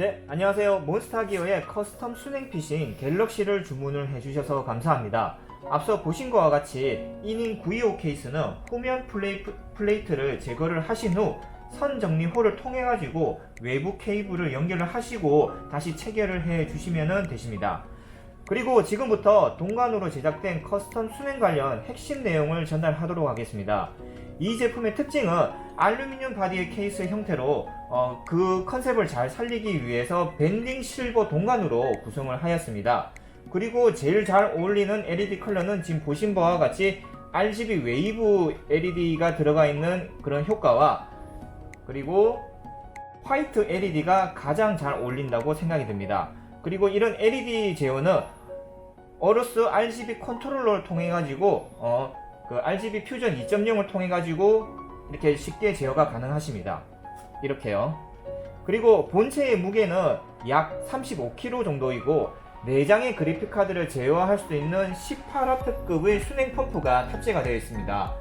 네, 안녕하세요. 몬스타기어의 커스텀 순행 피싱 갤럭시를 주문을 해주셔서 감사합니다. 앞서 보신 것과 같이 이닝 925 케이스는 후면 플레이, 플레이트를 제거를 하신 후 선 정리호를 통해 가지고 외부 케이블을 연결을 하시고 다시 체결을 해 주시면 되십니다. 그리고 지금부터 동관으로 제작된 커스텀 수냉 관련 핵심 내용을 전달하도록 하겠습니다. 이 제품의 특징은 알루미늄 바디의 케이스 형태로 어, 그 컨셉을 잘 살리기 위해서 밴딩 실버 동관으로 구성을 하였습니다. 그리고 제일 잘 어울리는 LED 컬러는 지금 보신 바와 같이 RGB 웨이브 LED가 들어가 있는 그런 효과와 그리고 화이트 LED가 가장 잘 어울린다고 생각이 듭니다. 그리고 이런 LED 제어는 어루스 RGB 컨트롤러를 통해 가지고 어, 그 RGB 퓨전 2.0을 통해 가지고 이렇게 쉽게 제어가 가능하십니다. 이렇게요. 그리고 본체의 무게는 약 35kg 정도이고 내장의 그래픽 카드를 제어할 수 있는 18W급의 순행 펌프가 탑재가 되어 있습니다.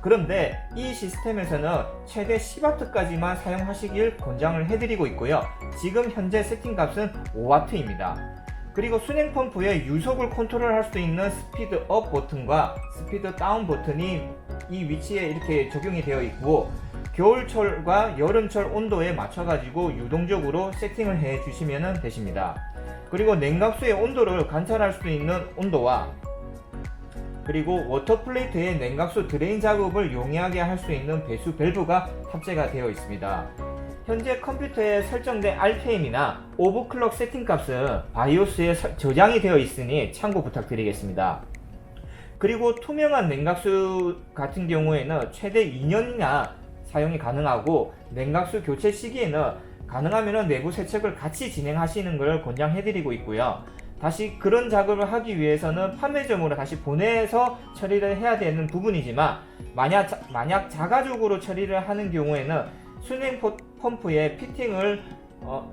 그, 런데이 시스템에서는 최대 10W까지만 사용하시길 권장을 해드리고 있고요. 지금 현재 세팅 값은 5W입니다. 그리고 순행 펌프의 유속을 컨트롤할 수 있는 스피드 업 버튼과 스피드 다운 버튼이 이 위치에 이렇게 적용이 되어 있고 겨울철과 여름철 온도에 맞춰 가지고 유동적으로 세팅을 해 주시면 되십니다. 그리고 냉각수의 온도를 관찰할 수 있는 온도와 그리고 워터 플레이트의 냉각수 드레인 작업을 용이하게 할 수 있는 배수 밸브가 탑재가 되어 있습니다. 현재 컴퓨터에 설정된 RPM이나 오버클럭 세팅 값은 바이오스에 서- 저장이 되어 있으니 참고 부탁드리겠습니다. 그리고 투명한 냉각수 같은 경우에는 최대 2년이나 사용이 가능하고 냉각수 교체 시기에는 가능하면 내부 세척을 같이 진행하시는 것을 권장해드리고 있고요. 다시 그런 작업을 하기 위해서는 판매점으로 다시 보내서 처리를 해야 되는 부분이지만 만약 자, 만약 자가적으로 처리를 하는 경우에는 포- 펌프의 피팅을 어,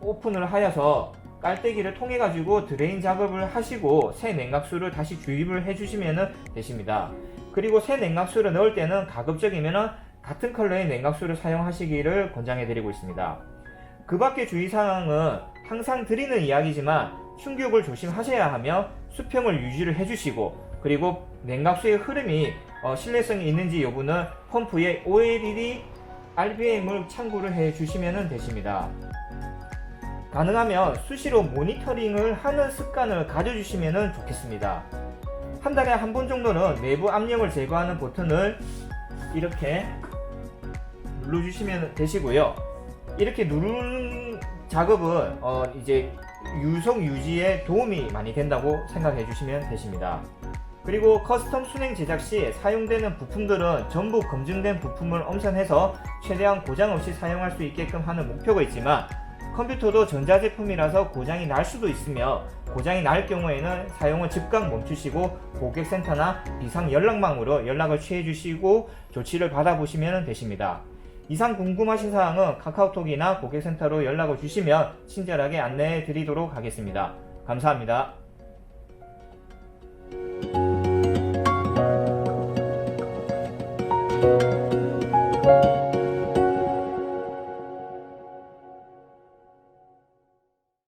오픈을 하여서 깔때기를 통해 가지고 드레인 작업을 하시고 새 냉각수를 다시 주입을 해주시면 되십니다. 그리고 새 냉각수를 넣을 때는 가급적이면 같은 컬러의 냉각수를 사용하시기를 권장해드리고 있습니다. 그 밖의 주의사항은 항상 드리는 이야기지만 충격을 조심하셔야 하며 수평을 유지를 해주시고 그리고 냉각수의 흐름이 어, 신뢰성이 있는지 여부는 펌프의 OLED RPM을 참고를 해 주시면 되십니다. 가능하면 수시로 모니터링을 하는 습관을 가져주시면 좋겠습니다. 한 달에 한 번 정도는 내부 압력을 제거하는 버튼을 이렇게 눌러주시면 되시고요. 이렇게 누르는 작업은 어, 이제 유속 유지에 도움이 많이 된다고 생각해 주시면 되십니다. 그리고 커스텀 순행 제작 시 사용되는 부품들은 전부 검증된 부품을 엄선해서 최대한 고장 없이 사용할 수 있게끔 하는 목표가 있지만 컴퓨터도 전자제품이라서 고장이 날 수도 있으며 고장이 날 경우에는 사용을 즉각 멈추시고 고객센터나 비상 연락망으로 연락을 취해 주시고 조치를 받아보시면 되십니다. 이상 궁금하신 사항은 카카오톡이나 고객센터로 연락을 주시면 친절하게 안내해 드리도록 하겠습니다. 감사합니다.